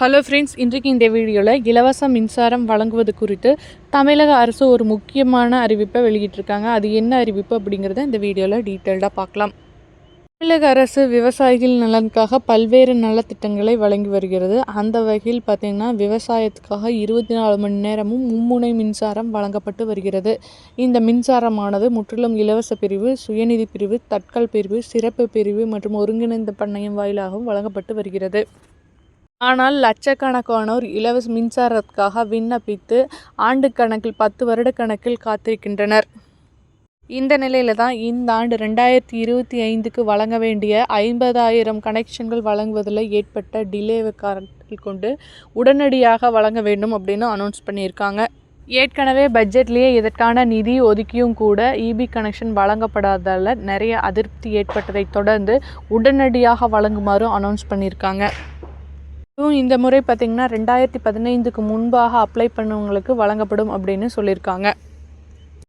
Hello friends இன்றைக்கு இந்த வீடியோவில் இலவச மின்சாரம் வழங்குவது குறித்து தமிழக அரசு ஒரு முக்கியமான அறிவிப்பை வெளியிட்டிருக்காங்க. அது என்ன அறிவிப்பு அப்படிங்கிறத இந்த வீடியோவில் டீட்டெயில்டாக பார்க்கலாம். தமிழக அரசு விவசாயிகள் நலனுக்காக பல்வேறு நலத்திட்டங்களை வழங்கி வருகிறது. அந்த வகையில் பார்த்திங்கன்னா விவசாயத்துக்காக இருபத்தி நாலு மணி நேரமும் மும்முனை மின்சாரம் வழங்கப்பட்டு வருகிறது. இந்த மின்சாரமானது முற்றிலும் இலவச பிரிவு சுயநிதி பிரிவு தட்கல் பிரிவு சிறப்பு பிரிவு மற்றும் ஒருங்கிணைந்த பண்ணையம் வாயிலாகவும் வழங்கப்பட்டு வருகிறது. ஆனால் லட்சக்கணக்கானோர் இலவச மின்சாரத்துக்காக விண்ணப்பித்து ஆண்டு கணக்கில் பத்து வருட கணக்கில் காத்திருக்கின்றனர். இந்த நிலையில தான் இந்த ஆண்டு ரெண்டாயிரத்தி இருபத்தி ஐந்துக்கு வழங்க வேண்டிய ஐம்பதாயிரம் கனெக்ஷன்கள் வழங்குவதில் ஏற்பட்ட டிலேவை காரணத்தில் கொண்டு உடனடியாக வழங்க வேண்டும் அப்படின்னு அனௌன்ஸ் பண்ணியிருக்காங்க. ஏற்கனவே பட்ஜெட்லேயே இதற்கான நிதி ஒதுக்கியும் கூட இபி கனெக்ஷன் வழங்கப்படாததால் நிறைய அதிருப்தி ஏற்பட்டதை தொடர்ந்து உடனடியாக வழங்குமாறு அனௌன்ஸ் பண்ணியிருக்காங்க. இந்த முறை பார்த்திங்கன்னா ரெண்டாயிரத்தி பதினைந்துக்கு முன்பாக அப்ளை பண்ணவங்களுக்கு வழங்கப்படும் அப்படின்னு சொல்லியிருக்காங்க.